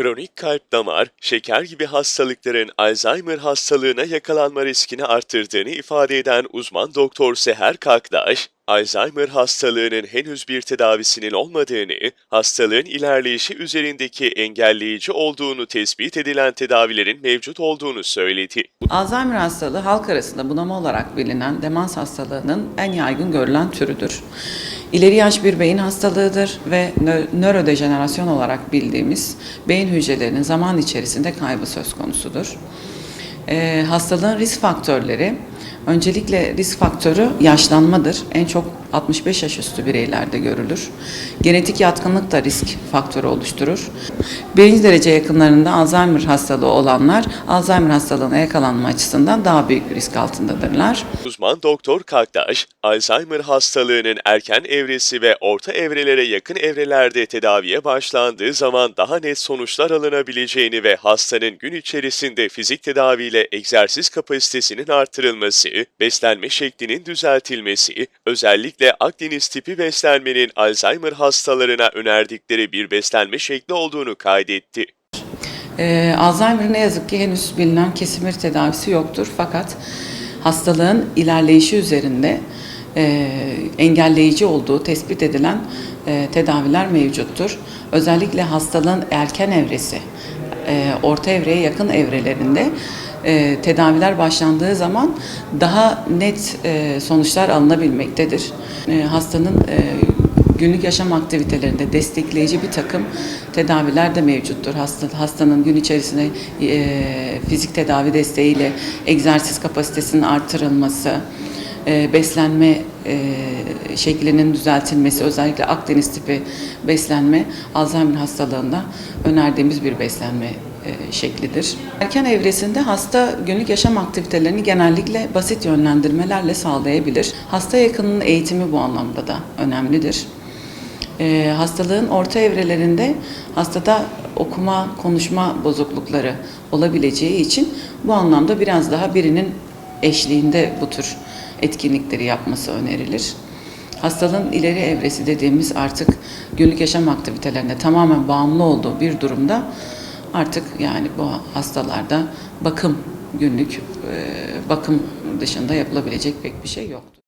Kronik kalp damar, şeker gibi hastalıkların Alzheimer hastalığına yakalanma riskini arttırdığını ifade eden uzman doktor Seher Kakdaş, Alzheimer hastalığının henüz bir tedavisinin olmadığını, hastalığın ilerleyişi üzerindeki engelleyici olduğunu tespit edilen tedavilerin mevcut olduğunu söyledi. Alzheimer hastalığı halk arasında bunama olarak bilinen demans hastalığının en yaygın görülen türüdür. İleri yaş bir beyin hastalığıdır ve nö- nörodejenerasyon olarak bildiğimiz beyin hücrelerinin zaman içerisinde kaybı söz konusudur. Ee, hastalığın risk faktörleri, öncelikle risk faktörü yaşlanmadır. En çok 65 yaş üstü bireylerde görülür. Genetik yatkınlık da risk faktörü oluşturur. Birinci derece yakınlarında Alzheimer hastalığı olanlar Alzheimer hastalığına yakalanma açısından daha büyük bir risk altındadırlar. Uzman doktor Kakdaş, Alzheimer hastalığının erken evresi ve orta evrelere yakın evrelerde tedaviye başlandığı zaman daha net sonuçlar alınabileceğini ve hastanın gün içerisinde fizik tedaviyle egzersiz kapasitesinin artırılması, beslenme şeklinin düzeltilmesi, özellikle Akdeniz tipi beslenmenin Alzheimer hastalarına önerdikleri bir beslenme şekli olduğunu kaydetti. Ee, Alzheimer ne yazık ki henüz bilinen kesin bir tedavisi yoktur fakat hastalığın ilerleyişi üzerinde e, engelleyici olduğu tespit edilen e, tedaviler mevcuttur. Özellikle hastalığın erken evresi, e, orta evreye yakın evrelerinde e, tedaviler başlandığı zaman daha net e, sonuçlar alınabilmektedir. E, hastanın e, günlük yaşam aktivitelerinde destekleyici bir takım tedaviler de mevcuttur. Hasta, hastanın gün içerisinde e, fizik tedavi desteğiyle egzersiz kapasitesinin artırılması, e, beslenme e, şeklinin düzeltilmesi, özellikle Akdeniz tipi beslenme Alzheimer hastalığında önerdiğimiz bir beslenme e, şeklidir. Erken evresinde hasta günlük yaşam aktivitelerini genellikle basit yönlendirmelerle sağlayabilir. Hasta yakınının eğitimi bu anlamda da önemlidir. Hastalığın orta evrelerinde hastada okuma, konuşma bozuklukları olabileceği için bu anlamda biraz daha birinin eşliğinde bu tür etkinlikleri yapması önerilir. Hastalığın ileri evresi dediğimiz artık günlük yaşam aktivitelerine tamamen bağımlı olduğu bir durumda artık yani bu hastalarda bakım günlük e, bakım dışında yapılabilecek pek bir şey yoktur.